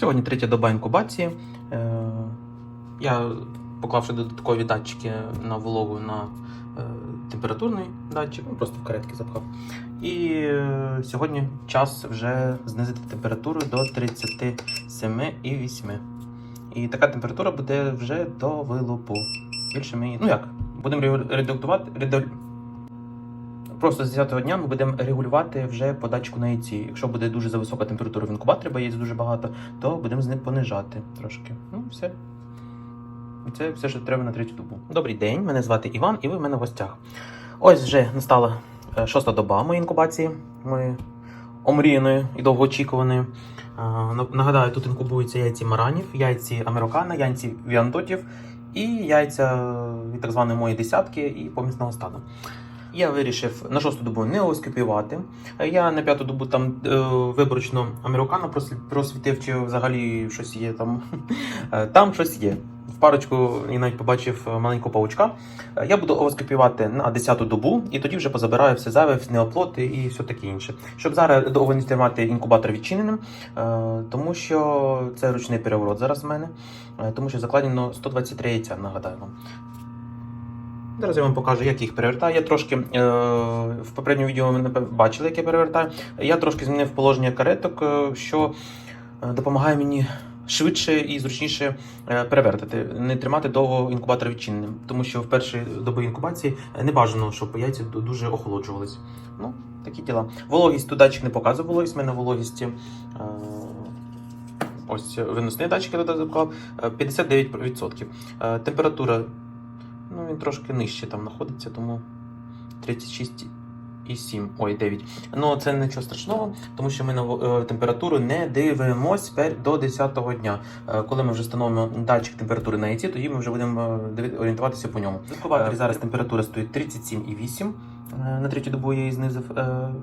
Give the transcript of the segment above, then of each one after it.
Сьогодні третя доба інкубації. Е, Я поклавши додаткові датчики на вологу на е, температурний датчик, ну, просто в каретки запхав. І е, сьогодні час вже знизити температуру до 37,8. І така температура буде вже до вилупу. Більше ми. Ну як? Будемо редуктувати. реду- Просто з 10 дня ми будемо регулювати вже по датчику на яйці. Якщо буде дуже зависока температура в інкубаторі, бо яєць дуже багато, то будемо з ним понижати трошки. Ну, все. Це все, що треба на третю добу. Добрий день, мене звати Іван, і ви в мене в гостях. Ось вже настала е, шоста доба моєї інкубації, моєї омріяної і довгоочікуваної. Нагадаю, тут інкубуються яйці маранів, яйці американо, яйці віандотів і яйця від так званої моєї десятки і помісного стада. Я вирішив на шосту добу не оскопіювати. Я на п'яту добу там е, виборочно американо просвітив, чи взагалі щось є там. Е, Там щось є. В парочку я навіть побачив маленького паучка. Е, Я буду оскопіювати на 10-ту добу, і тоді вже позабираю все зайве, неоплоти і все таке інше. Щоб зараз довго не тримати інкубатор відчиненим, тому що це ручний переворот зараз в мене, тому що закладено 123 яйця, нагадаю вам. Зараз я вам покажу, як їх перевертаю. Я трошки е, в попередньому відео ви бачили, як я перевертаю. Я трошки змінив положення кареток, е, що е, допомагає мені швидше і зручніше перевертати, не тримати довго інкубатор відчиненим, тому що в перші доби інкубації не бажано, щоб яйця дуже охолоджувались. Ну, такі діла. Вологість тут датчик не показує вологість, в мене вологість. Ось виносний датчик я е, 59%. Е, Температура Ну, він трошки нижче там знаходиться, тому 36,7, ой, 9. Ну, це нічого страшного, тому що ми на е, температуру не дивимось до 10-го дня. Е, Коли ми вже встановимо датчик температури на яйці, тоді ми вже будемо е, орієнтуватися по ньому. В зараз температура стоїть 37,8. Е, На третю добу я її знизив.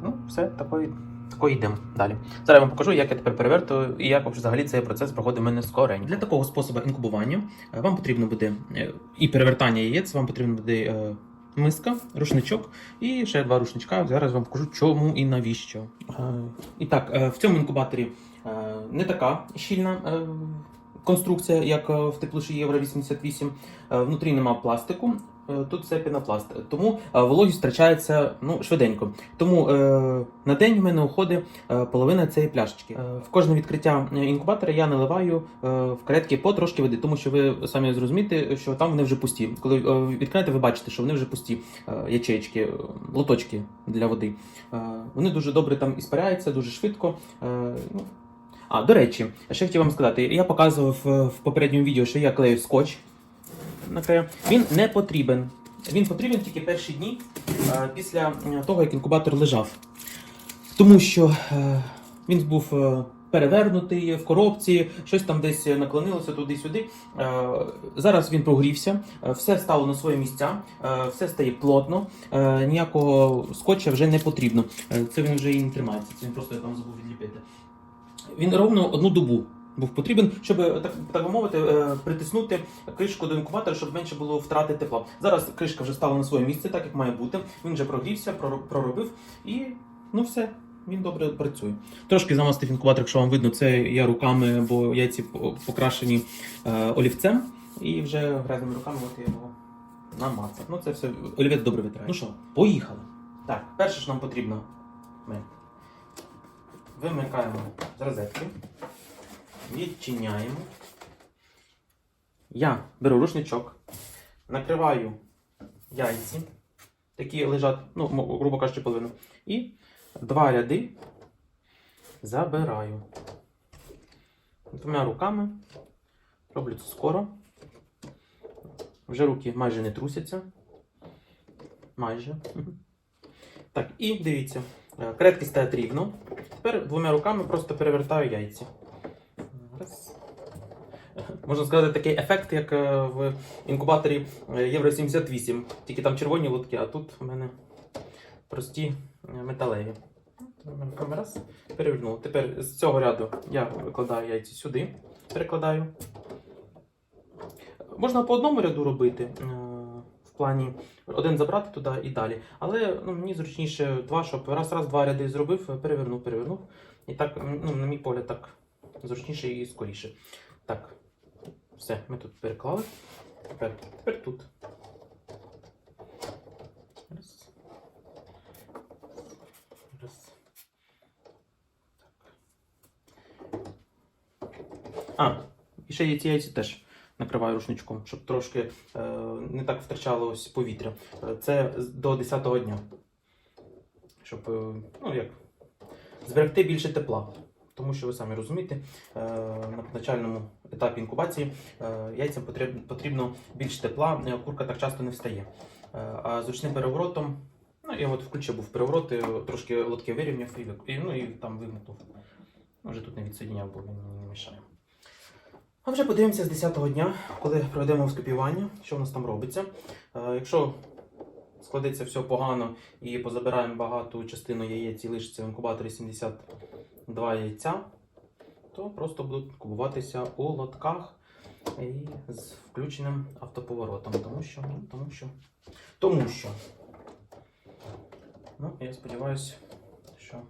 Ну, все, такої. Такої йдемо далі. Зараз я вам покажу, як я тепер перевертую і як взагалі цей процес проходить у мене скоренько. Для такого способу інкубування е, вам потрібно буде е, і перевертання яєць, вам потрібно буде е, миска, рушничок і ще два рушничка. Зараз вам покажу, чому і навіщо. І так, в цьому інкубаторі не така щільна конструкція, як в теплуші Євро 88. Е, Внутрі нема пластику. Е, Тут все пінопласт, тому е, вологість втрачається ну, швиденько. Тому е, на день в мене уходить половина цієї пляшечки. В кожне відкриття інкубатора я наливаю в каретки по трошки води, тому що ви самі зрозумієте, що там вони вже пусті. Коли відкриєте, ви бачите, що вони вже пусті е, ячейки, е, лоточки для води. Вони дуже добре там іспаряються, дуже швидко. Ну, а, до речі, ще хотів вам сказати, я показував в попередньому відео, що я клею скотч. Він не потрібен. Він потрібен тільки перші дні е, після е, того, як інкубатор лежав. Тому що е, він був перевернутий в коробці, щось там десь наклонилося туди-сюди. Зараз він прогрівся, все стало на свої місця, все стає плотно, ніякого скотча вже не потрібно. Це він вже і не тримається, це він просто я там забув відліпити. Він ровно одну добу. Був потрібен, щоб так, так би мовити, е, притиснути кришку до інкубатора, щоб менше було втрати тепла. Зараз кришка вже стала на своє місце, так як має бути. Він вже прогрівся, проробив і ну все, він добре працює. Трошки замастив інкубатор, якщо вам видно, це я руками, бо яйці покрашені е, олівцем. І вже грязними руками от я його намацав. Ну це все олівець добре витирає. Ну що, поїхали. Так, перше, що нам потрібно, ми вимикаємо розетки. Відчиняємо. Я беру рушничок, накриваю яйці, такі лежать, ну, грубо кажучи, половину. І два ряди забираю. Двома руками. Роблю це скоро. Вже руки майже не трусяться. Майже. Так, і дивіться. е, Кретки стоять рівно. Тепер двома руками просто перевертаю яйця. Можна сказати, такий ефект, як е, в інкубаторі е, Євро 78. Тільки там червоні лотки, а тут в мене прості е, металеві. Раз, перевернув. Тепер з цього ряду я викладаю яйця сюди, перекладаю. Можна по одному ряду робити. В плані один забрати туди і далі. Але ну, мені зручніше два, щоб раз, раз, два ряди зробив, перевернув, перевернув. І так, ну, на мій погляд, так зручніше і скоріше. Так, все, ми тут переклали. Тепер, тепер тут. Раз. Раз. Так. А, і ще є ці яйця теж накриваю рушничком, щоб трошки е, не так втрачалось повітря. Е, Це до 10-го дня. Щоб, е, ну як, зберегти більше тепла. Тому що ви самі розумієте, е, на начальному етапі інкубації е, яйцям потрібно, більше тепла, курка так часто не встає. Е, А з ручним переворотом, ну я от включив був переворот, трошки лотки вирівняв і, ну, і там вимкнув. Може тут не відсоединяв, бо він не мішає. А вже подивимося з 10-го дня, коли проведемо вскопівання, що в нас там робиться. Якщо складеться все погано і позабираємо багату частину яєць і лишиться в інкубаторі 72 яйця, то просто будуть кубуватися у лотках і з включеним автоповоротом. Тому що, ну, тому що, тому що. Ну, я сподіваюся, що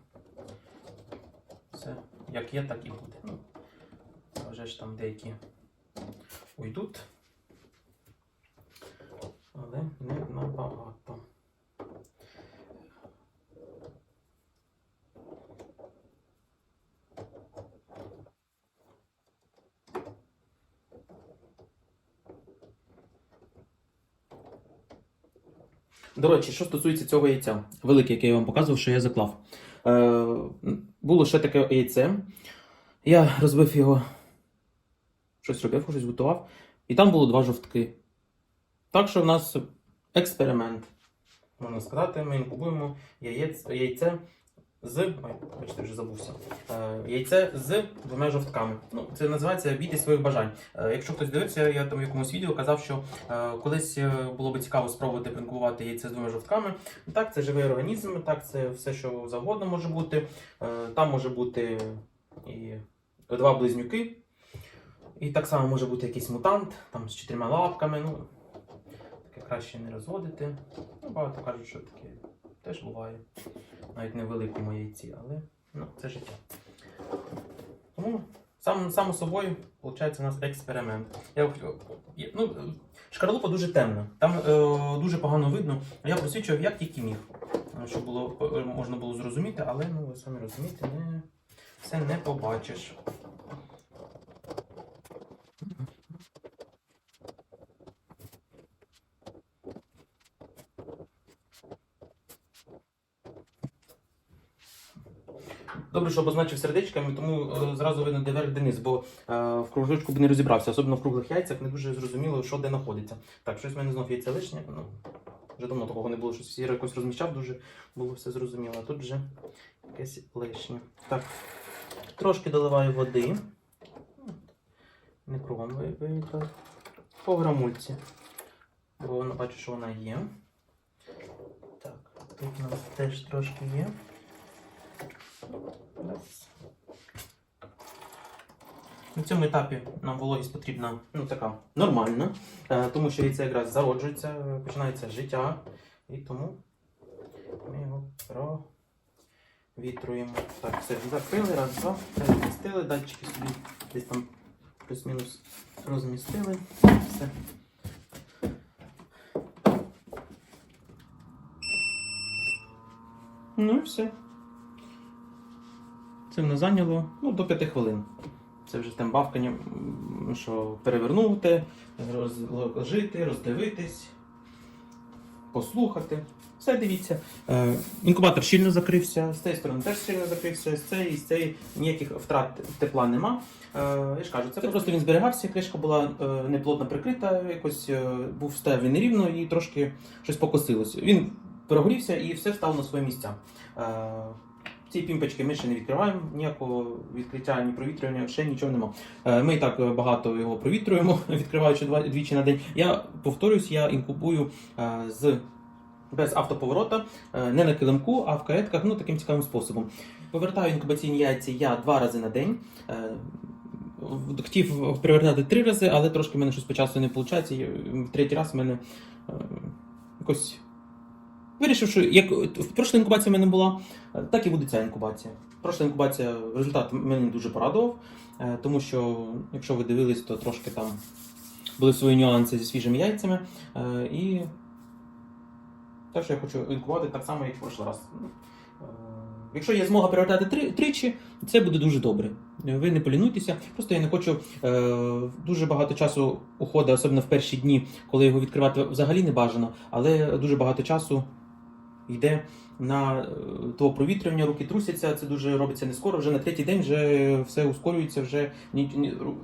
все як є, так і буде. Ну, вже ж там деякі уйдуть, але не набагато. До речі, що стосується цього яйця, велике, яке я вам показував, що я заклав. Е, було ще таке яйце. Я розбив його, щось робив, щось готував, і там було два жовтки. Так що в нас експеримент. Можна сказати, ми інкубуємо яєць, яйце з. Ой, бачите, вже забувся. Е, яйце з двома жовтками. Ну, це називається бійте своїх бажань. Е, якщо хтось дивився, я там в якомусь відео казав, що е, колись було б цікаво спробувати принкувати яйце з двома жовтками. Так, це живий організм, так, це все, що завгодно може бути. Там може бути і два близнюки. І так само може бути якийсь мутант, там з чотирма лапками. Ну, таке краще не розводити. Ну, багато кажуть, що таке теж буває. Навіть не в великому яйці, але ну, це життя. Тому сам, само собою, виходить, у нас експеримент. Я, ну, шкарлупа дуже темна, там е, дуже погано видно. Я просвічував як тільки міг, щоб було, е, можна було зрозуміти, але ну, ви самі розумієте, не, все не побачиш. Добре, що обозначив сердечками, тому е, зразу видно, де верх, де низ, бо е, в кружочку б не розібрався, особливо в круглих яйцях не дуже зрозуміло, що де знаходиться. Так, щось в мене знов яйця лишнє. Ну, вже давно такого не було, щось всі якось розміщав, дуже було все зрозуміло. Тут вже якесь лишнє. Так, трошки доливаю води. Не кругом ви- По грамульці. Бо бачу, що вона є. Так, тут у нас теж трошки є. На цьому етапі нам вологість потрібна ну, така нормальна, е, тому що яйце якраз зароджується, е, починається життя, і тому ми його провітруємо. Так, все, закрили, раз, два, розмістили, датчики собі десь там плюс-мінус розмістили. Все. Ну і все. Це мене зайняло ну, до 5 хвилин. Це вже там бавкання, м, що перевернути, розложити, роздивитись, послухати. Все дивіться. Е, інкубатор щільно закрився, з цієї сторони теж щільно закрився, з цієї, з цієї ніяких втрат тепла нема. Е, я ж кажу, це просто він зберігався, кришка була е, неплотно прикрита, якось е, був стояв він нерівно і трошки щось покосилось. Він перегорівся і все стало на свої місця. Е, ці пімпочки ми ще не відкриваємо, ніякого відкриття, ні провітрювання, ще нічого нема. Е, Ми і так е, багато його провітрюємо, відкриваючи двічі на день. Я повторюсь, я інкубую е, з без автоповорота, не на килимку, а в каретках, ну таким цікавим способом. Повертаю інкубаційні яйця я два рази на день. Хотів перевертати три рази, але трошки в мене щось по часу не виходить. І третій раз в мене якось вирішив, що як в прошлій інкубації в мене була, так і буде ця інкубація. Прошла інкубація, результат мене дуже порадував. Е, Тому що, якщо ви дивились, то трошки там були свої нюанси зі свіжими яйцями. Е, І те, що я хочу інкувати так само, як в прошлий раз. Ну, е, Якщо є змога перевертати три, тричі, це буде дуже добре. Ви не полінуйтеся. Просто я не хочу е, дуже багато часу уходить, особливо в перші дні, коли його відкривати взагалі не бажано, але дуже багато часу йде на е, то провітрювання, руки трусяться, це дуже робиться не скоро. Вже на третій день вже все ускорюється, вже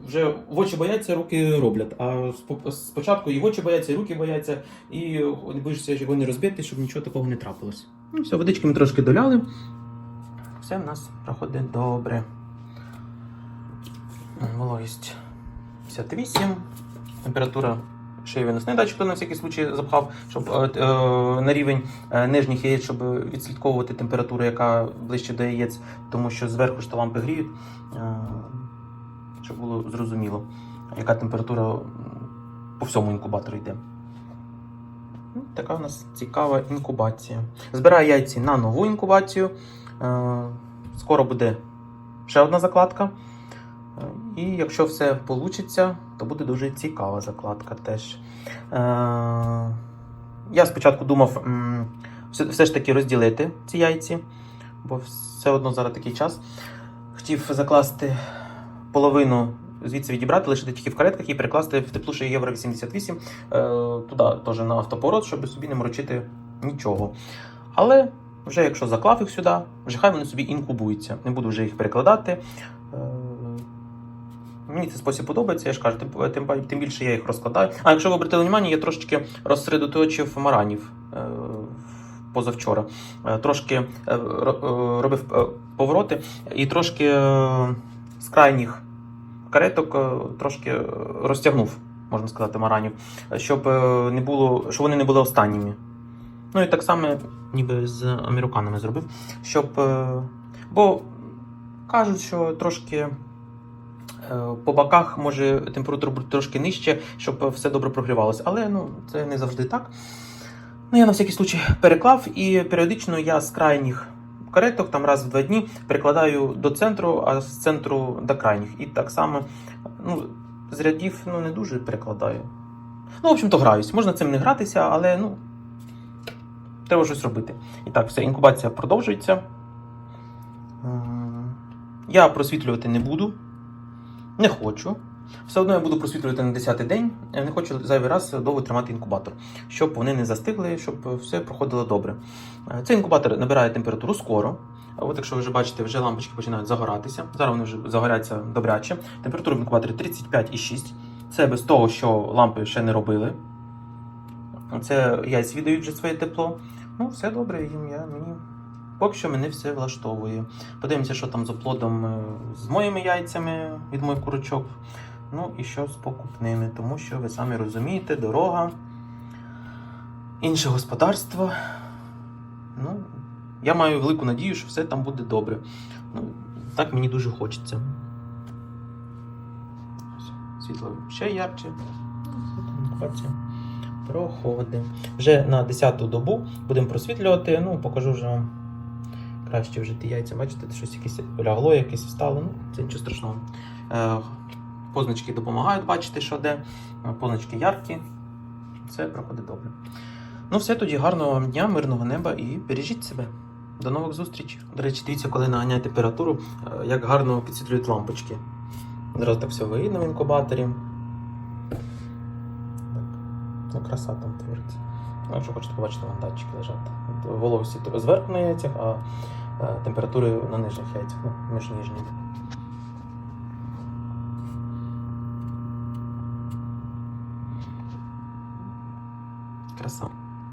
вже в очі бояться, руки роблять. А спочатку і в очі бояться, і руки бояться, і не боїшся його не розбити, щоб нічого такого не трапилось. Ну, все, водички ми трошки доляли. Все в нас проходить добре. Вологість 58. Температура ще виносний датчик, на всякий случай запхав, щоб е, е, на рівень е, нижніх яєць, щоб відслідковувати температуру, яка ближче до яєць, тому що зверху ж то лампи гріють, е, щоб було зрозуміло, яка температура по всьому інкубатору йде. Ну, Така у нас цікава інкубація. Збираю яйці на нову інкубацію. Е, Скоро буде ще одна закладка. Е, І якщо все вийде, то буде дуже цікава закладка теж. Е, Я спочатку думав все, ж таки розділити ці яйці, бо все одно зараз такий час. Хотів закласти половину. Звідси відібрати, лишити тільки в каретках і перекласти в теплуші Євро 88 е, туди теж на автоповорот, щоб собі не морочити нічого. Але вже якщо заклав їх сюди, вже хай вони собі інкубуються. Не буду вже їх перекладати. Мені цей спосіб подобається, я ж кажу, тим, тим, більше я їх розкладаю. А якщо ви обратили увагу, я трошечки розсередоточив маранів е, позавчора. Е, трошки е, ро- робив повороти і трошки з крайніх кареток трошки розтягнув, можна сказати, маранів, щоб не було, щоб вони не були останніми. Ну і так само, ніби з американами зробив, щоб. Бо кажуть, що трошки по боках може температура бути трошки нижче, щоб все добре прогрівалося. Але ну, це не завжди так. Ну, я на всякий случай переклав і періодично я з крайніх кареток, там раз в два дні, перекладаю до центру, а з центру до крайніх. І так само ну, з рядів ну, не дуже перекладаю. Ну, в общем-то, граюсь. Можна цим не гратися, але ну, треба щось робити. І так, все, інкубація продовжується. Я просвітлювати не буду. Не хочу. Все одно я буду просвітлювати на 10-й день. Не хочу зайвий раз довго тримати інкубатор, щоб вони не застигли, щоб все проходило добре. Е, Цей інкубатор набирає температуру скоро. От якщо ви вже бачите, вже лампочки починають загоратися. Зараз вони вже загоряться добряче. Температура в інкубаторі 35,6. Це без того, що лампи ще не робили. Це яйці віддають вже своє тепло. Ну, все добре, їм я мені. Поки що мене все влаштовує. Подивимося, що там з оплодом е, з моїми яйцями від моїх курочок. Ну і що з покупними, тому що ви самі розумієте, дорога, інше господарство. Ну, я маю велику надію, що все там буде добре. Ну, так мені дуже хочеться. Світло ще ярче. Проходить. Вже на 10-ту добу будемо просвітлювати. Ну, покажу вже вам краще вже ті яйця. Бачите, щось якесь лягло, якесь встало. Ну, це нічого страшного. Е, позначки допомагають бачити, що де. Е, Позначки яркі. Все проходить добре. Ну, все тоді гарного вам дня, мирного неба і бережіть себе. До нових зустрічей. До речі, дивіться, коли наганяє температуру, е, як гарно підсвітлюють лампочки. Зараз так все видно в інкубаторі. Так. Ну, краса там твориться. Ну, якщо хочете побачити, лежать. От Вологості зверху на яйцях, а температури на нижніх яйцях, ну, між нижніми. Краса.